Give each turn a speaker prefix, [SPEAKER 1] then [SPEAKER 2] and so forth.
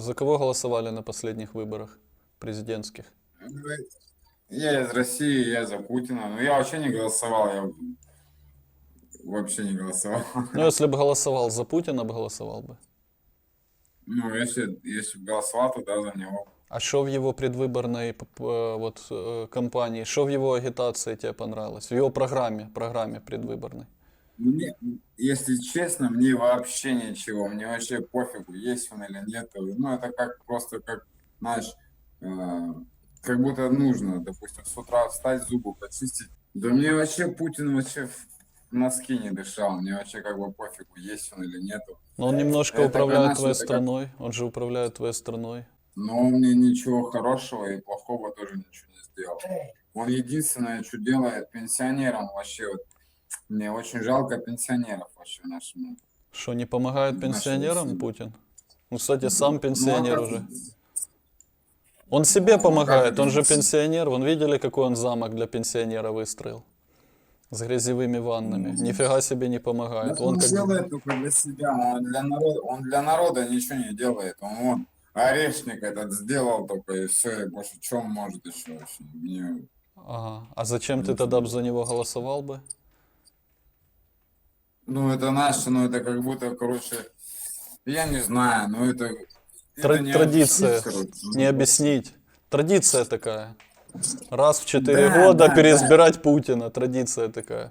[SPEAKER 1] За кого голосовали на последних выборах президентских?
[SPEAKER 2] Я из России, я за Путина. Но я вообще не голосовал, я вообще не голосовал.
[SPEAKER 1] Ну, если бы голосовал за Путина, бы голосовал бы.
[SPEAKER 2] Ну, если, если бы голосовал, то да, за него.
[SPEAKER 1] А что в его предвыборной э, вот, э, кампании, что в его агитации тебе понравилось? В его программе, программе предвыборной?
[SPEAKER 2] Мне, если честно, мне вообще ничего. Мне вообще пофигу, есть он или нет. Ну, это как просто, как, знаешь, э, как будто нужно, допустим, с утра встать, зубы почистить. Да мне вообще Путин вообще в носки не дышал. Мне вообще как бы пофигу, есть он или нету.
[SPEAKER 1] Но он немножко
[SPEAKER 2] Это
[SPEAKER 1] управляет
[SPEAKER 2] конечно,
[SPEAKER 1] твоей
[SPEAKER 2] это как-
[SPEAKER 1] страной, он же управляет твоей страной.
[SPEAKER 2] Но он мне ничего хорошего и плохого тоже ничего не сделал. Он единственное, что делает пенсионерам вообще. Вот, мне очень жалко пенсионеров вообще нашему.
[SPEAKER 1] Что, не помогает пенсионерам. Путин? Ну, кстати, сам
[SPEAKER 2] Ну,
[SPEAKER 1] пенсионер
[SPEAKER 2] а как-
[SPEAKER 1] уже. Он себе
[SPEAKER 2] Ну,
[SPEAKER 1] помогает, он же пенсионер. Вон видели, какой он замок для пенсионера выстроил? С грязевыми ваннами.
[SPEAKER 2] Ну,
[SPEAKER 1] Нифига себе не помогает. Он
[SPEAKER 2] он
[SPEAKER 1] как...
[SPEAKER 2] делает только для себя, он для народа, он для народа ничего не делает. Он вот орешник этот сделал только и все, и больше он может еще вообще? Мне-
[SPEAKER 1] Ага. А зачем ты
[SPEAKER 2] Ничего.
[SPEAKER 1] тогда б за него голосовал бы?
[SPEAKER 2] Ну это наше, ну это как будто, короче, я не знаю, ну это,
[SPEAKER 1] Тра-
[SPEAKER 2] это не
[SPEAKER 1] традиция.
[SPEAKER 2] объяснить, короче. Ну,
[SPEAKER 1] Не объяснить. Традиция такая. Раз в четыре
[SPEAKER 2] Да,
[SPEAKER 1] года
[SPEAKER 2] да,
[SPEAKER 1] переизбирать Путина. Традиция такая.